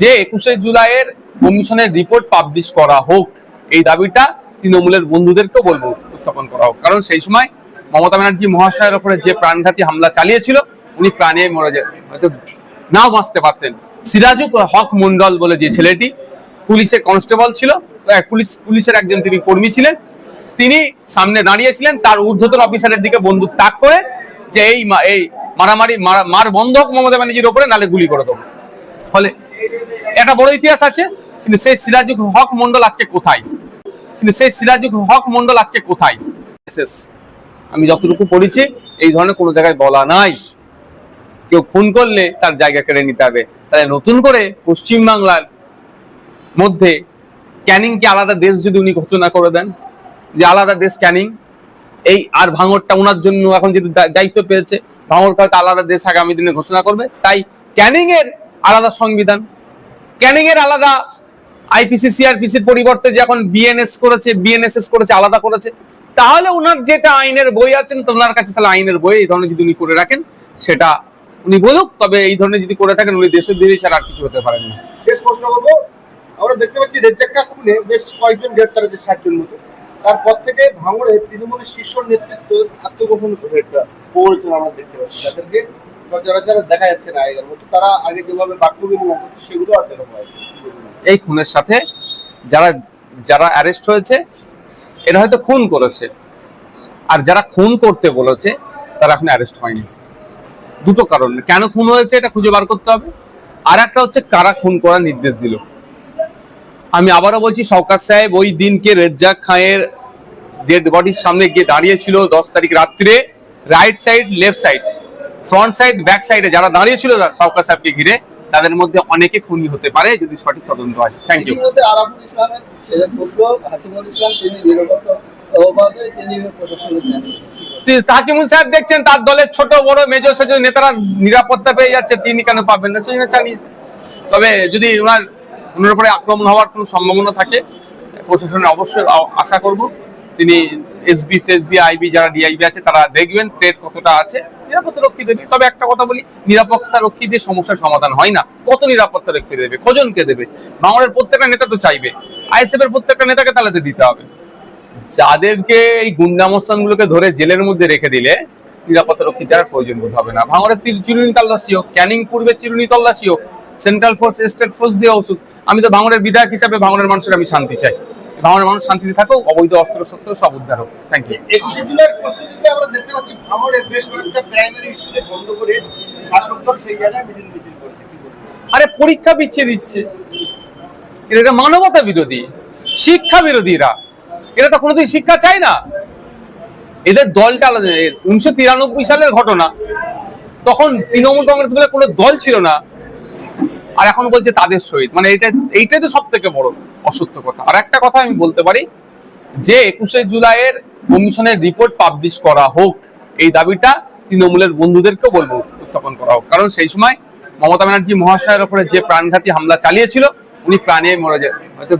যে একুশে জুলাইয়ের কমিশনের রিপোর্ট পাবলিশ করা হোক, এই দাবিটা তৃণমূলের বন্ধুদেরকেও বলব উত্থাপন করা হোক। কারণ সেই সময় মমতা ব্যানার্জি মহাশয়ের ওপরে যে প্রাণঘাতী হামলা চালিয়েছিল, উনি প্রাণে মরে যায়। হয়তো নাও বাঁচতে পারতেন। সিরাজুক হক মন্ডল বলে যে ছেলেটি, পুলিশের কনস্টেবল ছিল পুলিশ, পুলিশের একজন তিনি কর্মী ছিলেন। তিনি সামনে দাঁড়িয়েছিলেন, তার ঊর্ধ্বতন অফিসারের দিকে বন্দুক তাক করে যে এই এই মারামারি, মার বন্ধ হোক মমতা ব্যানার্জির ওপরে, নালে গুলি করে দেবো। ফলে একটা বড় ইতিহাস আছে, কিন্তু সেই সিরাজুক হক মন্ডল আজকে কোথায়? কিন্তু সেই সিরাজুক হক মন্ডল আজকে কোথায়। আমি যতটুকু পড়েছি, এই ধরনের কোনো জায়গায় বলা নাই। কেউ খুন করলে তার জায়গা কেড়ে নিতে হবে। তাহলে নতুন করে পশ্চিমবাংলার মধ্যে ক্যানিংকে আলাদা দেশ যদি উনি ঘোষণা করে দেন, যে আলাদা দেশ ক্যানিং, এই আর ভাঙরটা ওনার জন্য এখন দা- দায়িত্ব পেয়েছে, ভাঙরকে হয়তো আলাদা দেশ আগামী দিনে ঘোষণা করবে, তাই ক্যানিং এর আলাদা সংবিধান। ক্যানিং এর আলাদা আইপিসি সিআরপিসির পরিবর্তে যে এখন বিএনএস করেছে বিএনএসএস করেছে, আলাদা করেছে, তাহলে ওনার যেটা আইনের বই আছেন, তো ওনার কাছে তাহলে আইনের বই এই ধরনের যদি উনি করে রাখেন, সেটা উনি বলুক, তবে এই ধরনের যদি করে থাকেন, উনি দেশের দিদি ছাড়া আর কিছু হতে পারেন না। শেষ প্রশ্ন করব, আমরা দেখতে পাচ্ছি রেজ্জাকটা খুলে বেশ কয়েকজন গ্রেপ্তার হয়েছে, ষাটজন মতো। তারপর থেকে ভাঙড়ে তৃণমূলের শীর্ষ নেতৃত্ব আত্মগোপন করে একটা আমরা দেখতে পাচ্ছি, তাদেরকে সচরাচর দেখা যাচ্ছে না আগের মতো, তারা আগে যেভাবে বাক্য বিনিময় করতো, সেগুলো আর দেখা পাওয়া এই খুনের সাথে যারা যারা অ্যারেস্ট হয়েছে, এরা হয়তো খুন করেছে। আর যারা খুন করতে বলেছে, তারা এখন অ্যারেস্ট হয়নি। দুটো কারণ। কেন খুন হয়েছে এটা খুঁজে বার করতে হবে। আর একটা হচ্ছে কারা খুন করার নির্দেশ দিল। আমি আবারও বলছি সরকার সাহেব ওই দিনকে রেজ্জাক খাঁয়ের ডেড বডির সামনে গিয়ে দাঁড়িয়েছিল দশ তারিখ রাত্রে right side left side front side back সাইডে যারা দাঁড়িয়েছিল সরকার সাহেবকে ঘিরে তাদের মধ্যে অনেকে খুনি হতে পারে যদি সঠিক তদন্ত হয়। থ্যাংক ইউ ইসলামের ছেলে হাকিমুল ইসলাম তিনি তাকিমুল সাহেব দেখছেন তার দলের ছোট বড় মেজর সেজর নেতারা নিরাপত্তা পেয়ে যাচ্ছে তিনি কেন পাবেন না? সেই চালিয়েছে। তবে যদি ওনার ওনার উপরে আক্রমণ হওয়ার কোনো সম্ভাবনা থাকে প্রশাসনে অবশ্যই আশা করব। তিনি এসবি টেসবি আইবি যারা ডিআইবি আছে তারা দেখবেন ট্রেড কতটা আছে। নিরাপত্তা রক্ষী দেবে। তবে একটা কথা বলি, নিরাপত্তা রক্ষী দিয়ে সমস্যার সমাধান হয় না। কত নিরাপত্তা রক্ষী দেবে? কজনকে দেবে? বাংলার প্রত্যেকটা নেতা তো চাইবে। আইএসএফ এর প্রত্যেকটা নেতাকে তাহলে তো দিতে হবে। যাদেরকে এই গুন্ডামস্তান গুলোকে ধরে জেলের মধ্যে রেখে দিলে নিরাপত্তা রক্ষী দেওয়ার প্রয়োজন বোধ হবে না। ভাঙড়ের তীর চিরুনি তল্লাশি হোক, ক্যানিং পূর্বে চিরুনি তল্লাশি হোক, সেন্ট্রাল ফোর্স, স্টেট ফোর্স দিয়ে ওষুধ। আমি তো ভাঙড়ের বিধায়ক হিসাবে ভাঙড়ের মানুষের আমি শান্তি চাই। ভাঙড়ের মানুষ শান্তিতে থাকুক অবৈধ অস্ত্র শস্ত্র সব উদ্ধার হোক। থ্যাংক ইউ একুশে জুলাইয়ের প্রস্তুতিতে আমরা দেখতে পাচ্ছি ভাঙড়ের বেশ কয়েকটা প্রাইমারি স্কুলে বন্ধ করে শাসক দল সেই জায়গায় মিছিল মিছিল করছে। আরে পরীক্ষা পিছিয়ে দিচ্ছে। এটা মানবতা বিরোধী শিক্ষা বিরোধীরা। এরা তো কোনোদিন শিক্ষা চায় না। এদের দলটা আলাদা। উনিশশো তিরানব্বই সালের ঘটনা। তখন তৃণমূল কংগ্রেস বলে কোনো দল ছিল না। আর এখন বলছে তাদের সহিত। মানে এটা, এইটাই তো সব থেকে বড় অসত্য কথা। আর একটা কথা আমি বলতে পারি, যে একুশে জুলাইয়ের কমিশনের রিপোর্ট পাবলিশ করা হোক, এই দাবিটা তৃণমূলের বন্ধুদেরকেও বলব উত্থাপন করা হোক। কারণ সেই সময় মমতা ব্যানার্জি মহাশয়ের ওপরে যে প্রাণঘাতী হামলা চালিয়েছিল, উনি প্রাণে মরে যায়। হয়তো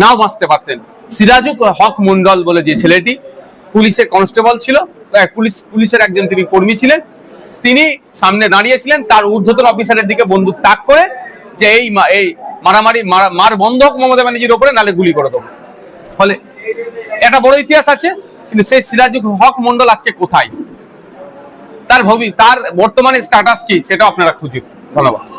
নাও বাঁচতে পারতেন। সিরাজুক হক মন্ডল বলে যে ছেলেটি, পুলিশের কনস্টেবল ছিল পুলিশ, পুলিশের একজন তিনি কর্মী ছিলেন। তিনি সামনে দাঁড়িয়েছিলেন তার ঊর্ধ্বতন অফিসারের দিকে বন্দুক তাক করে যে এই এই মারামারি মারা- মার বন্ধ হোক মমতা ব্যানার্জির ওপরে নালে গুলি করে দেবো। ফলে একটা বড় ইতিহাস আছে, কিন্তু সেই সিরাজুল হক মন্ডল আজকে কোথায়? তার ভবি তার বর্তমানে স্ট্যাটাস কি সেটা আপনারা খুঁজুন। ধন্যবাদ।